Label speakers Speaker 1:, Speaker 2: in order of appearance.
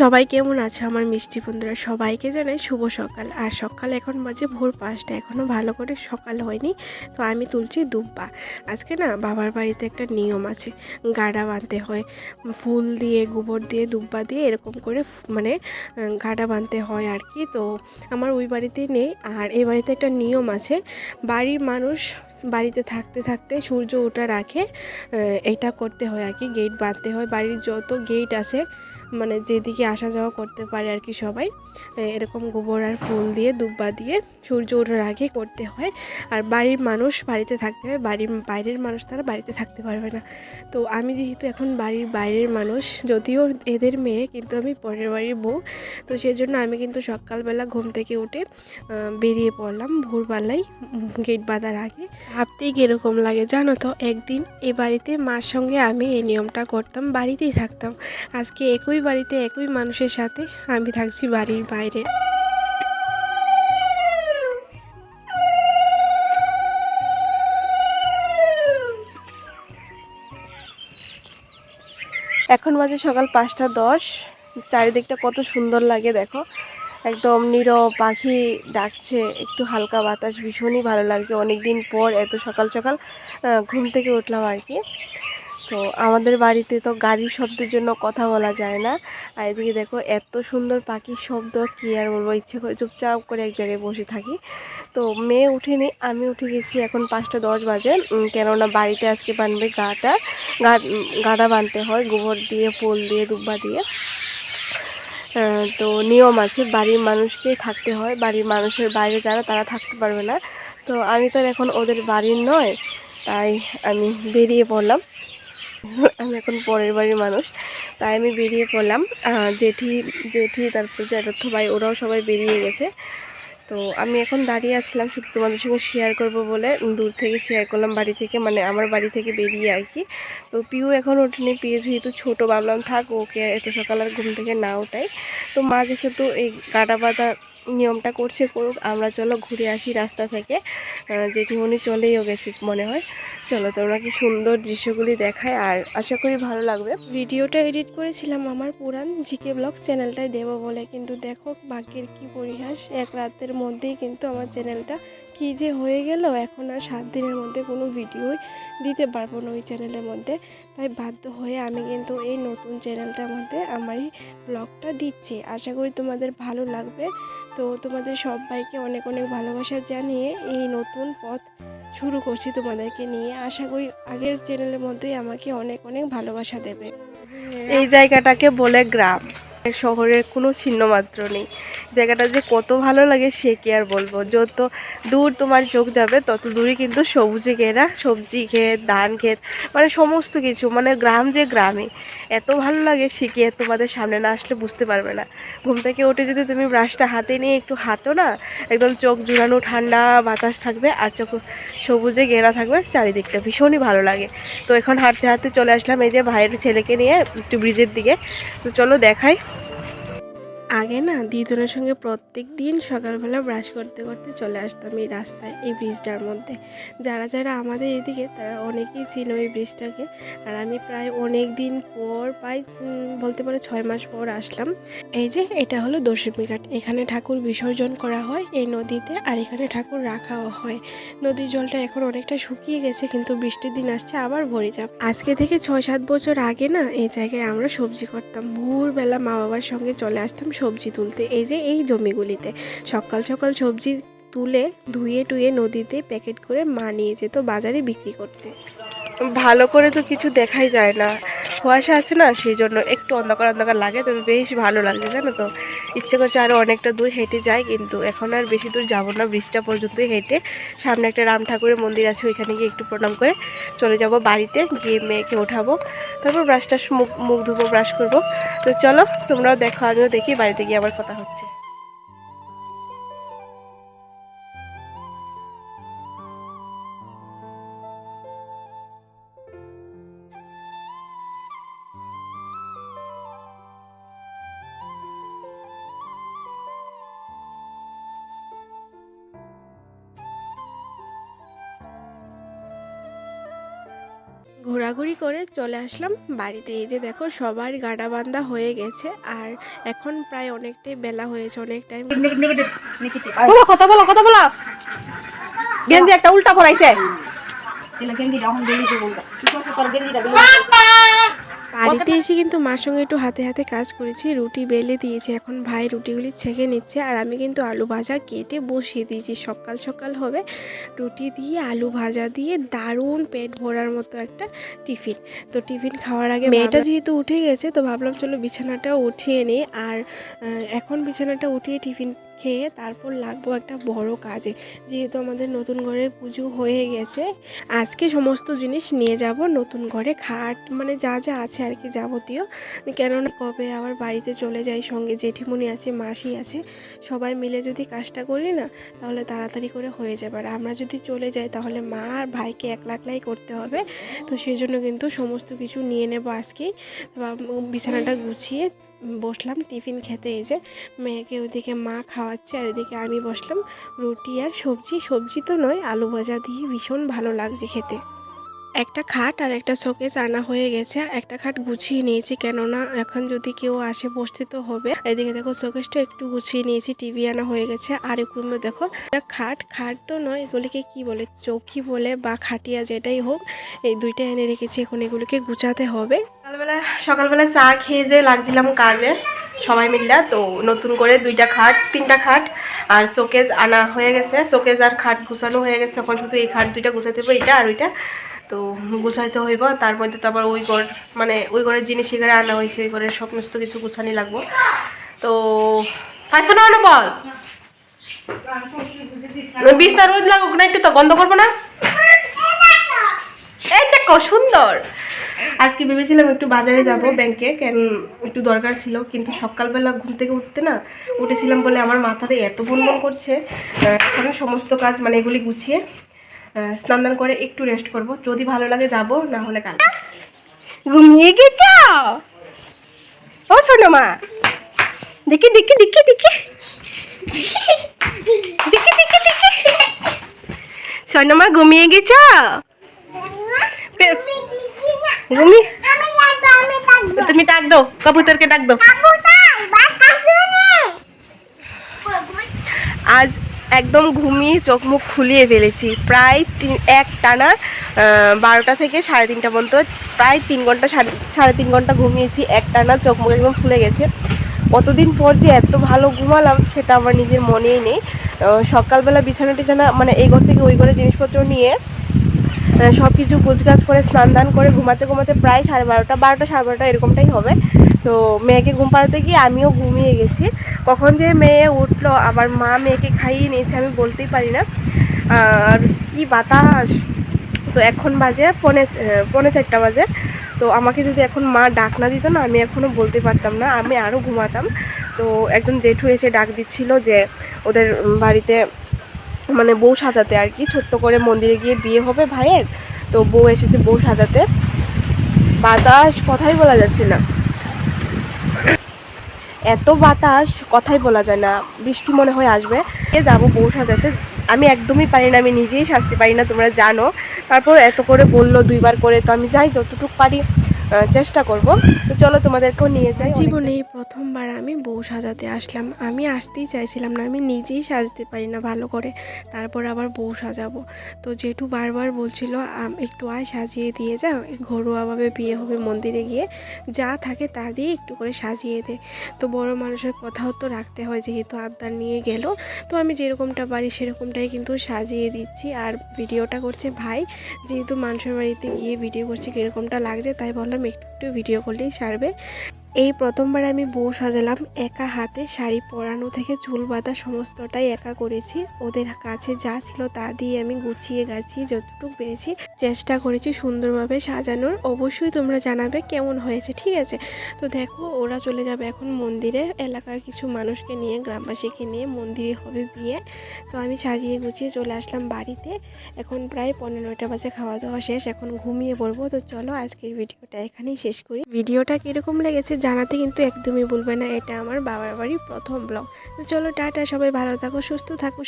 Speaker 1: সবাই কেমন আছে? আমার মিষ্টি বন্ধুরা সবাইকে জানাই শুভ সকাল। আর সকাল এখন বাজে ভোর পাঁচটা এখনও ভালো করে সকাল হয়নি তো আমি তুলছি দুব্বা। আজকে না বাবার বাড়িতে একটা নিয়ম আছে গাডা বাঁধতে হয়। ফুল দিয়ে গোবর দিয়ে দুব্বা দিয়ে এরকম করে মানে গাডা বাঁধতে হয় আর কি তো আমার ওই বাড়িতেই নেই। আর এই বাড়িতে একটা নিয়ম আছে বাড়ির মানুষ বাড়িতে থাকতে থাকতে সূর্য আগে আহ, এটা করতে হয় আর কি গেট বাঁধতে হয়। বাড়ির যত গেট আছে মানে যেদিকে আসা যাওয়া করতে পারে আর কি সবাই এরকম গোবর আর ফুল দিয়ে, দুব্বা দিয়ে সূর্য ওঠার আগে করতে হয়। আর বাড়ির মানুষ বাড়িতে থাকতে হয়, বাড়ির বাইরের মানুষ তারা বাড়িতে থাকতে পারবে না। তো আমি যেহেতু এখন বাড়ির বাইরের মানুষ, যদিও এদের মেয়ে কিন্তু আমি পরের বাড়ির বউ, তো সেজন্য আমি কিন্তু সকালবেলা ঘুম থেকে উঠে বেরিয়ে পড়লাম ভোরবেলায় গেট বাঁধার আগে। ভাবতেই কীরকম লাগে জানো তো, একদিন এ বাড়িতে মার সঙ্গে আমি এই নিয়মটা করতাম, বাড়িতেই থাকতাম। আজকে একই বাড়িতে একই মানুষের সাথে আমি থাকছি বাড়ির বাইরে। এখন বাজে সকাল পাঁচটা দশ। চারিদিকটা কত সুন্দর লাগে, দেখো। একদম নীরব পাখি ডাকছে, একটু হালকা বাতাস, ভীষণই ভালো লাগছে। অনেক দিন পর এত সকাল সকাল ঘুম থেকে উঠলাম আর কি। তো আমাদের বাড়িতে তো গাড়ির শব্দের জন্য কথা বলা যায় না। আর এদিকে দেখো এত সুন্দর পাখির শব্দ কি আর বলব ইচ্ছে করে চুপচাপ করে এক জায়গায় বসে থাকি। তো মেয়ে উঠেনি আমি উঠে গেছি এখন পাঁচটা দশ বাজে কেননা বাড়িতে আজকে বানবে গাটা গা উম, গাডা বানতে হয় গোবর দিয়ে ফুল দিয়ে দুব্বা দিয়ে। তো নিয়ম আছে বাড়ির মানুষকে থাকতে হয় বাড়ির মানুষের বাইরে যারা তারা থাকতে পারবে না। তো আমি তো এখন ওদের বাড়ির নয় তাই আমি বেরিয়ে পড়লাম। আমি এখন পরের বাড়ির মানুষ। তাই আমি বেরিয়ে পড়লাম। জেঠি জেঠি, তারপর জ্যাঠা ভাই, ওরাও সবাই বেরিয়ে গেছে। তো আমি এখন দাঁড়িয়ে আসলাম শুধু তোমাদের সঙ্গে শেয়ার করব বলে। দূর থেকে শেয়ার করলাম বাড়ি থেকে মানে আমার বাড়ি থেকে বেরিয়ে আর কি। তো পিউ এখন ওঠেনি পিউ যেহেতু ছোটো, ভাবলাম থাক, ওকে এত সকাল আর ঘুম থেকে না ওঠাই তো মা যেহেতু এই গাটা বাঁধা নিয়মটা করছে করুক, আমরা চলো ঘুরে আসি রাস্তা থেকে। জেঠিমণি চলেইও গেছে মনে হয়। চলো তোমরা কি সুন্দর দৃশ্যগুলি দেখায়। আর আশা করি ভালো লাগবে। ভিডিওটা এডিট করেছিলাম আমার পুরান জিকে ব্লগ চ্যানেলটাই দেবো বলে। কিন্তু দেখো বাক্যের কি পরিহাস। এক রাতের মধ্যেই কিন্তু আমার চ্যানেলটা কি যে হয়ে গেল, এখন আর সাত দিনের মধ্যে কোনো ভিডিওই দিতে পারব না ওই চ্যানেলের মধ্যে। তাই বাধ্য হয়ে আমি কিন্তু এই নতুন চ্যানেলটার মধ্যে আমার এই ব্লগটা দিচ্ছি। আশা করি তোমাদের ভালো লাগবে। তো তোমাদের সবাইকে অনেক অনেক ভালোবাসা জানিয়ে এই নতুন পথ শুরু করছি তোমাদেরকে নিয়ে। আশা করি আগের চ্যানেলের মধ্যেই আমাকে অনেক অনেক ভালোবাসা দেবে। এই জায়গাটাকে বলে গ্রাম। শহরের কোনো ছিন্ন মাত্র নেই। জায়গাটা যে কত ভালো লাগে সে কি আর বলব? যত দূর তোমার চোখ যাবে, তত দূরই কিন্তু সবুজে ঘেরা, সবজি ক্ষেত, ধান ক্ষেত মানে সমস্ত কিছু মানে গ্রাম যে গ্রামে। এত ভালো লাগে সে কি তোমাদের সামনে না আসলে বুঝতে পারবে না। ঘুম থেকে উঠে যদি তুমি ব্রাশটা হাতে নিয়ে একটু হাঁটো না একদম চোখ জুড়ানো ঠান্ডা বাতাস থাকবে আর চোখ সবুজে ঘেরা থাকবে চারিদিকটা ভীষণই ভালো লাগে। তো এখন হাঁটতে হাঁটতে চলে আসলাম এই যে ভাইয়ের ছেলেকে নিয়ে একটু ব্রিজের দিকে। তো চলো দেখাই। আগে না দিদনের সঙ্গে প্রত্যেক দিন সকালবেলা ব্রাশ করতে করতে চলে আসতাম এই রাস্তায়, এই ব্রিজটার মধ্যে। যারা যারা আমাদের এদিকে, তারা অনেকেই চিনো এই ব্রিজটাকে আর আমি প্রায় অনেক দিন পর, প্রায় বলতে পারো ছয় মাস পর আসলাম। এই যে, এটা হলো দশমী ঘাট। এখানে ঠাকুর বিসর্জন করা হয় এই নদীতে, আর এখানে ঠাকুর রাখাও হয়। নদীর জলটা এখন অনেকটা শুকিয়ে গেছে, কিন্তু বৃষ্টির দিন আসছে, আবার ভরে যাবে। আজকে থেকে ছয় সাত বছর আগে না, এই জায়গায় আমরা সবজি করতাম। ভোরবেলা মা বাবার সঙ্গে চলে আসতাম সবজি তুলতে, এই যে এই জমিগুলিতে। সকাল সকাল সবজি তুলে ধুয়ে টুয়ে নদীতে প্যাকেট করে মা নিয়ে যেত বাজারে বিক্রি করতে। ভালো করে তো কিছু দেখাই যায় না। কুয়াশা আছে না, সেই জন্য একটু অন্ধকার অন্ধকার লাগে, তবে বেশ ভালো লাগে, জানো তো? ইচ্ছে করছে আরও অনেকটা দূর হেঁটে যায় কিন্তু এখন আর বেশি দূর যাব না। ব্রিজটা পর্যন্তই হেঁটে সামনে একটা রাম ঠাকুরের মন্দির আছে, ওইখানে গিয়ে একটু প্রণাম করে চলে যাব বাড়িতে, গিয়ে মেয়েকে ওঠাবো। তারপর ব্রাশটা মুখ মুখ ধুবো ব্রাশ করব। তো চলো তোমরাও দেখো, আমিও দেখি বাড়িতে গিয়ে আবার কথা হচ্ছে। ঘোরাঘুরি করে চলে আসলাম বাড়িতে। এই যে দেখো সবার গাডা বান্ধা হয়ে গেছে আর এখন প্রায় অনেকটাই বেলা হয়েছে অনেক টাইম
Speaker 2: বলো কথা বলো কথা বলো। গেঞ্জি একটা উল্টা পরাইছে।
Speaker 1: বাড়িতে এসে কিন্তু মার সঙ্গে একটু হাতে হাতে কাজ করেছি রুটি বেলে দিয়েছি। এখন ভাই রুটিগুলি ছেঁকে নিচ্ছে আর আমি কিন্তু আলু ভাজা কেটে বসিয়ে দিয়েছি। সকাল সকাল হবে রুটি দিয়ে আলু ভাজা দিয়ে দারুণ পেট ভরার মতো একটা টিফিন। তো টিফিন খাওয়ার আগে মেয়েটা যেহেতু উঠে গেছে তো ভাবলাম চলো বিছানাটা উঠিয়ে নিই। আর এখন বিছানাটা উঠিয়ে টিফিন খেয়ে তারপর লাগবো একটা বড় কাজে। যেহেতু আমাদের নতুন ঘরের পুজো হয়ে গেছে, আজকে সমস্ত জিনিস নিয়ে যাব নতুন ঘরে। খাট মানে যা যা আছে আর কি যাবতীয়। কেননা কবে আবার বাড়িতে চলে যাই, সঙ্গে জেঠিমুনি আছে, মাসি আছে, সবাই মিলে যদি কাজটা করি না, তাহলে তাড়াতাড়ি করে হয়ে যাবে। আর আমরা যদি চলে যাই, তাহলে মা আর ভাইকে একলা একলাই করতে হবে। তো সেই জন্য কিন্তু সমস্ত কিছু নিয়ে নেব আজকেই। বিছানাটা গুছিয়ে বসলাম টিফিন খেতে এসে মেয়েকে ওদিকে মা খাওয়াচ্ছে আর এদিকে আমি বসলাম রুটি আর সবজি। সবজি তো নয়, আলু ভাজা দিয়ে ভীষণ ভালো লাগছে খেতে। একটা খাট আর একটা শোকেস আনা হয়ে গেছে। একটা খাট গুছিয়ে নিয়েছি, কেননা এখন যদি কেউ আসে বসতে তো হবে। এদিকে দেখো শোকেসটা একটু গুছিয়ে নিয়েছি, টিভি আনা হয়ে গেছে। আর এগুলো দেখো খাট খাট তো নয়, এগুলিকে কি বলে, চৌকি বলে বা খাটিয়া যেটাই হোক, এই দুইটা এনে রেখেছি, এখন এগুলোকে গুছাতে হবে। সকালবেলা সকালবেলা চা খেয়ে যে লাগছিলাম কাজে, সবাই মিললা, তো নতুন করে দুইটা খাট, তিনটা খাট আর শোকেজ আনা হয়ে গেছে। শোকেজ আর খাট গুছানো হয়ে গেছে, এখন শুধু এই খাট দুইটা গুছাতে হবে এটা আর ওইটা। তো গুছাইতে হইব। তার মধ্যে তো আবার ওই ঘর মানে ওই ঘরের জিনিস এখানে আনা হয়েছে ওই ঘরের সমস্ত কিছু গুছানি লাগবো। তো পাইছো না না বল। বিছনা রোদ লাগুক না একটু তো, গন্ধ করব না? এই দেখো, সুন্দর। আজকে ভেবেছিলাম একটু বাজারে যাব ব্যাংকে, কেন একটু দরকার ছিল, কিন্তু সকালবেলা ঘুম থেকে উঠতে না, উঠেছিলাম বলে আমার মাথাতে এত বনবন করছে। এখন সমস্ত কাজ মানে এগুলি গুছিয়ে স্নান দান করে একটু রেস্ট করব। যদি ভালো লাগে যাব না হলে কাল। ঘুমিয়ে গেছ? ও শোনো মা দেখি দেখি দেখি দেখি। দেখি দেখি দেখি। শোনো মা ঘুমিয়ে গেছ? ঘুমি তুমি ডাক দাও কবুতরকে ডাক দাও। আজ একদম ঘুমিয়ে চোখ মুখ খুলিয়ে ফেলেছি। প্রায় তিন, এক টানা বারোটা থেকে সাড়ে তিনটা পর্যন্ত, প্রায় তিন ঘণ্টা, সাড়ে সাড়ে তিন ঘণ্টা ঘুমিয়েছি, এক টানা চোখ মুখ একদম ফুলে গেছে। কতদিন পর যে এত ভালো ঘুমালাম সেটা আমার নিজের মনেই নেই। সকালবেলা বিছানা টিছানা মানে এই ঘর থেকে ওই ঘরে জিনিসপত্র নিয়ে সব কিছু গুছগাছ করে, স্নান দান করে, ঘুমাতে ঘুমাতে প্রায় সাড়ে বারোটা বারোটা, সাড়ে বারোটা এরকমটাই হবে। তো মেয়েকে ঘুম পাড়াতে গিয়ে আমিও ঘুমিয়ে গেছি। কখন যে মেয়ে উঠল, আবার মা মেয়েকে খাইয়ে নিয়েছে, আমি বলতেই পারি না। আর কি বাতাস! তো এখন বাজে পৌনে পৌনে চারটা বাজে। তো আমাকে যদি এখন মা ডাক না দিত না, আমি এখনও বলতে পারতাম না। আমি আরও ঘুমাতাম। তো একজন জেঠু এসে ডাক দিচ্ছিল যে, ওদের বাড়িতে মানে বউ সাজাতে আর কি, ছোট্ট করে মন্দিরে গিয়ে বিয়ে হবে ভাইয়ের। তো বউ এসেছে বউ সাজাতে। বাতাস কথাই বলা যাচ্ছে না। এত বাতাস কথাই বলা যায় না, বৃষ্টি মনে হয় আসবে। যাব বউ সাজাতে। আমি একদমই পারি না, আমি নিজেই সাজতে পারি না, তোমরা জানো। তারপর এত করে বলল দুইবার করে, তো আমি যাই যতটুকু পারি। চেষ্টা করব। তো চলো তোমাদেরকেও নিয়ে যাই জীবনে প্রথমবার আমি বউ সাজাতে আসলাম। আমি আসতেই চাইছিলাম না, আমি নিজেই সাজতে পারি না ভালো করে। তারপর আবার বউ সাজাবো। তো জেঠু বারবার বলছিল একটু আয়, সাজিয়ে দিয়ে যা। ঘরোয়াভাবে বিয়ে হবে মন্দিরে গিয়ে। যা থাকে তা দিয়ে একটু করে সাজিয়ে দে। তো বড় মানুষের কথাও তো রাখতে হয়, যেহেতু আবদার নিয়ে গেল। তো আমি যেরকমটা পারি সেরকমটাই কিন্তু সাজিয়ে দিচ্ছি। আর ভিডিওটা করছে ভাই। যেহেতু মানুষের বাড়িতে গিয়ে ভিডিও করছি, কীরকমটা লাগছে তাই বললাম একটু ভিডিও করলেই সারবে। এই প্রথমবার আমি বউ সাজালাম, একা হাতে শাড়ি পরানো থেকে চুল বাঁধা সমস্তটাই একা করেছি। ওদের কাছে যা ছিল তা দিয়ে আমি গুছিয়ে গাছিয়ে যতটুকু পেরেছি চেষ্টা করেছি সুন্দরভাবে সাজানোর। অবশ্যই তোমরা জানাবে কেমন হয়েছে, ঠিক আছে? তো দেখো, ওরা চলে যাবে এখন মন্দিরে। এলাকার কিছু মানুষকে নিয়ে, গ্রামবাসীকে নিয়ে মন্দিরে হবে বিয়ে। তো আমি সাজিয়ে গুছিয়ে চলে আসলাম বাড়িতে। এখন প্রায় পনেরোটা বাজে, খাওয়া দাওয়া শেষ। এখন ঘুমিয়ে পড়ব। তো চলো আজকের ভিডিওটা এখানেই শেষ করি। ভিডিওটা কীরকম লেগেছে জানাতে কিন্তু একদমই ভুলবে না। এটা আমার বাবার বাড়ির প্রথম ব্লগ। তো চলো, টাটা, সবাই ভালো থাকো, সুস্থ থাকো